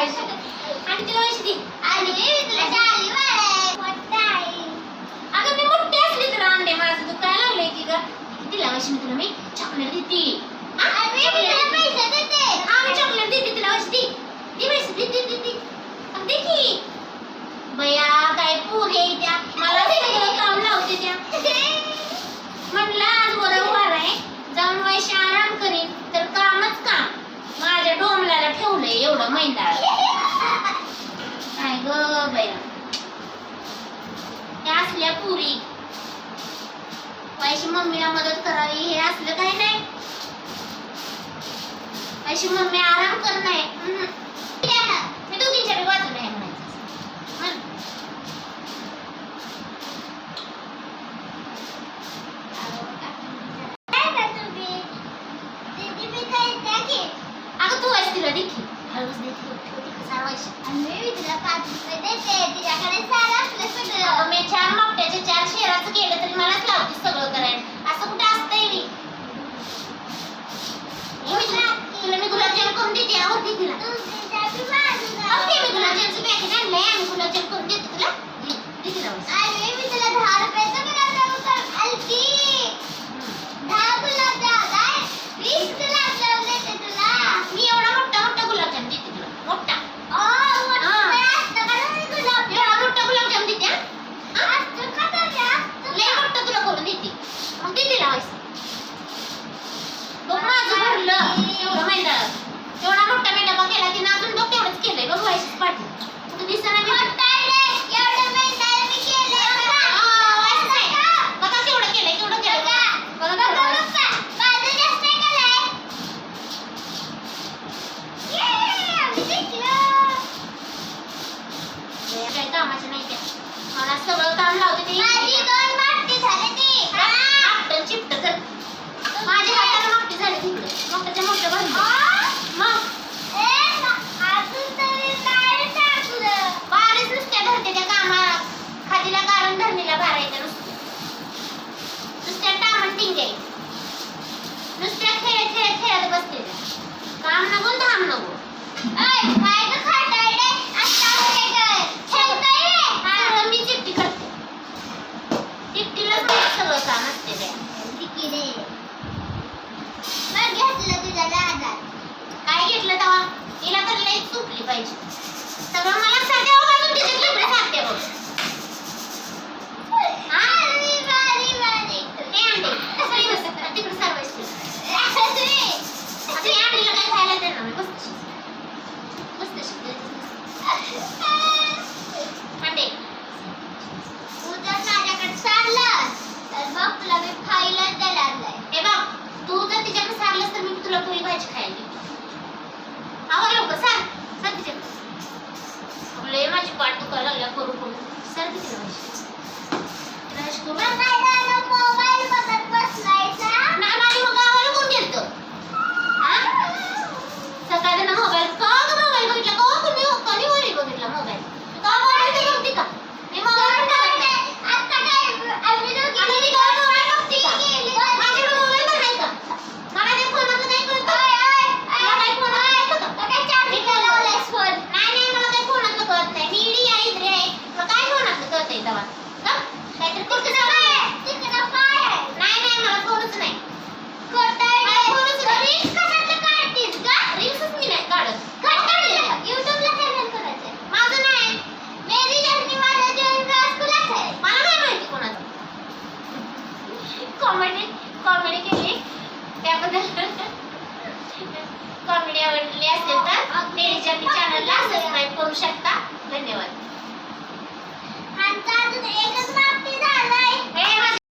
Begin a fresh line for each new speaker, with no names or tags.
तुळशी आणि
आणि तुला
असली तुला आणले माझं तू काय लागलंय की ग किती लावायची तुला मी चॉकलेट देते आम्ही चॉकलेट देते तुला वर्ष दी ती काय पूर आहे त्या मला सगळं काम लावते त्या म्हणलं आज बोला उभा आहे जाऊन वैशा आराम करीन तर कामच काम माझ्या डोमलाला ठेवलंय एवढा महिना पुरी. माझी मम्मीला मदत करावी हे असलं काही नाही. पैसे मम्मी आराम करणार नाही. मी बाजूला आहे म्हणायचं. अगं तू असतील देखील हळूच देत होती हसावायची
आणि मी तिला पाच रुपये देते तिच्याकडे सारं असलं सगळं
मी चार मापट्याचे चार शेराचं केलं तरी मलाच लावते सगळं करायला असं कुठं असतंय मी तुला मी गुलाबजाम करून देते आवडते तिला मी गुलाबजामचं पॅकेट आणलंय आणि गुलाबजाम करून देते तुला
देते
लावून Halo, Tá Band. Então vamos lá. असेल तर टेलिजर्नी चॅनलला सबस्क्राईब करू शकता. धन्यवाद.